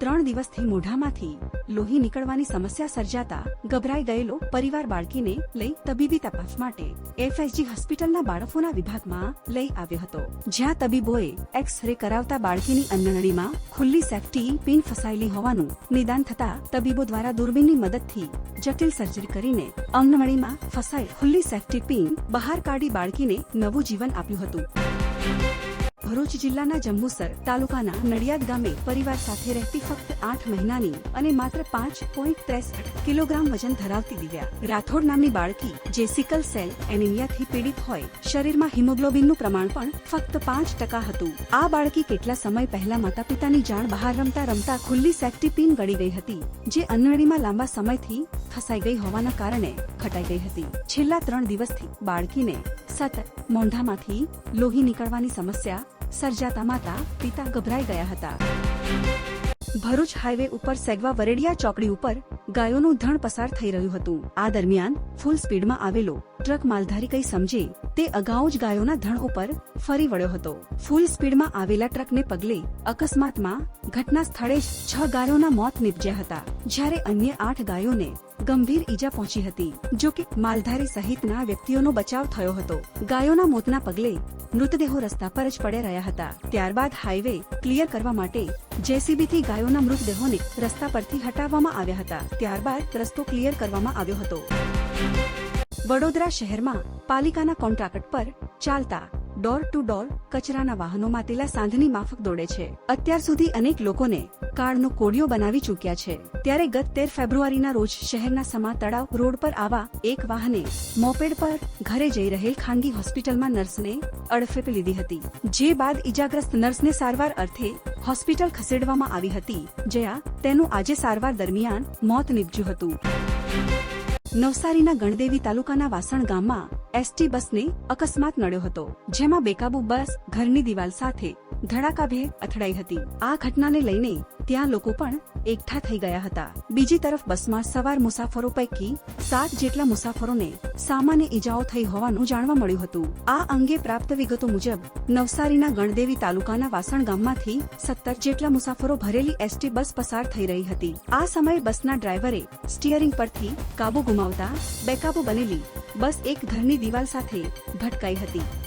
ત્રણ દિવસથી મોઢામાંથી લોહી નીકળવાની સમસ્યા સર્જાતા ગભરાઈ ગયેલો પરિવાર બાળકીને લઈ તબીબી તપાસ માટે એફએસજી હોસ્પિટલના બાળકોના વિભાગમાં લઈ આવ્યો હતો, જ્યાં તબીબોએ એક્સ રે કરાવતા બાળકીની અન્નનળીમાં ખુલ્લી સેફટી પિન ફસાયેલી હોવાનું નિદાન થતા તબીબો દ્વારા દૂરબીનની મદદથી જટિલ સર્જરી કરીને અંગનળીમાં ફસાયેલ ખુલ્લી સેફટી પિન બહાર કાઢી બાળકીને નવું જીવન આપ્યું હતું. ભરૂચ જિલ્લાના જંબુસર તાલુકાના નડિયાદ ગામે પરિવાર સાથે રહેતી ફક્ત આઠ મહિનાની અને માત્ર પાંચ પોઈન્ટ ત્રેસઠ કિલોગ્રામ વજન ધરાવતી દિવ્યા. રાઠોડ નામની બાળકી, જે સિકલ સેલ એનિમિયાથી પીડિત હોય, શરીરમાં હિમોગ્લોબિનનું પ્રમાણ પણ ફક્ત પાંચ ટકા હતું. આ બાળકી કેટલા સમય પહેલા માતા પિતાની જાણ બહાર રમતા રમતા ખુલ્લી સેફટી પિન ગળી ગઈ હતી, જે અન્નળીમાં લાંબા સમયથી ફસાઈ ગઈ હોવાના કારણે ખટાઈ ગઈ હતી. છેલ્લા ત્રણ દિવસથી બાળકીને સતત મોંઢામાંથી લોહી નીકળવાની સમસ્યા સર્જાતા માતા, પિતા ગભરાઈ ગયા હતા. ભરૂચ હાઈવે ઉપર સેગવા વરેડિયા ચોકડી ઉપર ગાયોનું ધણ પસાર થઈ રહ્યું હતું. આ દરમિયાન ફૂલ સ્પીડમાં આવેલો ટ્રક માલધારી કઈ સમજે તે અગાઉ જ ગાયોના ધણ ઉપર ફરી વળ્યો હતો. ફૂલ સ્પીડમાં આવેલા ટ્રકને પગલે અકસ્માતમાં ઘટના સ્થળે જ છ ગાયોના મોત નીપજ્યા હતા. જ્યારે અન્ય આઠ ગાયોને ગંભીર ઈજા પહોંચી હતી, જો કે માલધારી સહિતના વ્યક્તિઓનો બચાવ થયો હતો. ગાયોના મોતના પગલે મૃતદેહો રસ્તા પર જ પડ્યા રહ્યા હતા. ત્યારબાદ હાઈવે ક્લિયર કરવા માટે જેસીબીથી ગાયોના મૃતદેહોને રસ્તા પરથી હટાવવામાં આવ્યા હતા. ત્યારબાદ રસ્તો ક્લિયર કરવામાં આવ્યો હતો. વડોદરા શહેરમાં પાલિકાના કોન્ટ્રાક્ટ પર ચાલતા ડોર ટુ ડોર કચરાના વાહનોમાં તેલા સાંધની માફક દોડે છે. અત્યાર સુધી અનેક લોકોને કાર્ડનો કોડિયો બનાવી ચૂક્યા છે. ત્યારે ગત તેર ફેબ્રુઆરીના રોજ શહેરના સમા તળાવ રોડ પર આવા એક વાહને મોપેડ પર ઘરે જઈ રહેલ ખાનગી હોસ્પિટલમાં નર્સને અડફેટ લીધી હતી. જે બાદ ઈજાગ્રસ્ત નર્સને સારવાર અર્થે હોસ્પિટલ ખસેડવામાં આવી હતી. જ્યાં તેનું આજે સારવાર દરમિયાન મોત નીપજ્યું હતું. નવસારીના ગણદેવી તાલુકાના વાસણ ગામમાં એસટી બસને અકસ્માત નડ્યો હતો, જેમાં બેકાબુ બસ, ઘરની દિવાલ સાથે ધડાકાભેર અથડાઈ હતી. આ ઘટનાને લઈને ત્યાં લોકો પણ એકઠા થઈ ગયા હતા. બીજી તરફ બસમાં સવાર મુસાફરો પૈકી સાત જેટલા મુસાફરોને સામાન્ય ઈજાઓ થઈ હોવાનું જાણવા મળ્યું હતું. આ અંગે પ્રાપ્ત વિગતો મુજબ, નવસારીના ગણદેવી તાલુકાના વાસણ ગામમાંથી સત્તર જેટલા મુસાફરો ભરેલી એસટી બસ પસાર થઈ રહી હતી. આ સમયે બસના ડ્રાઈવરે સ્ટીયરિંગ પરથી કાબુ ગુમાવતા બેકાબુ બનેલી બસ એક ઘરની દિવાલ સાથે ભટકાઈ હતી.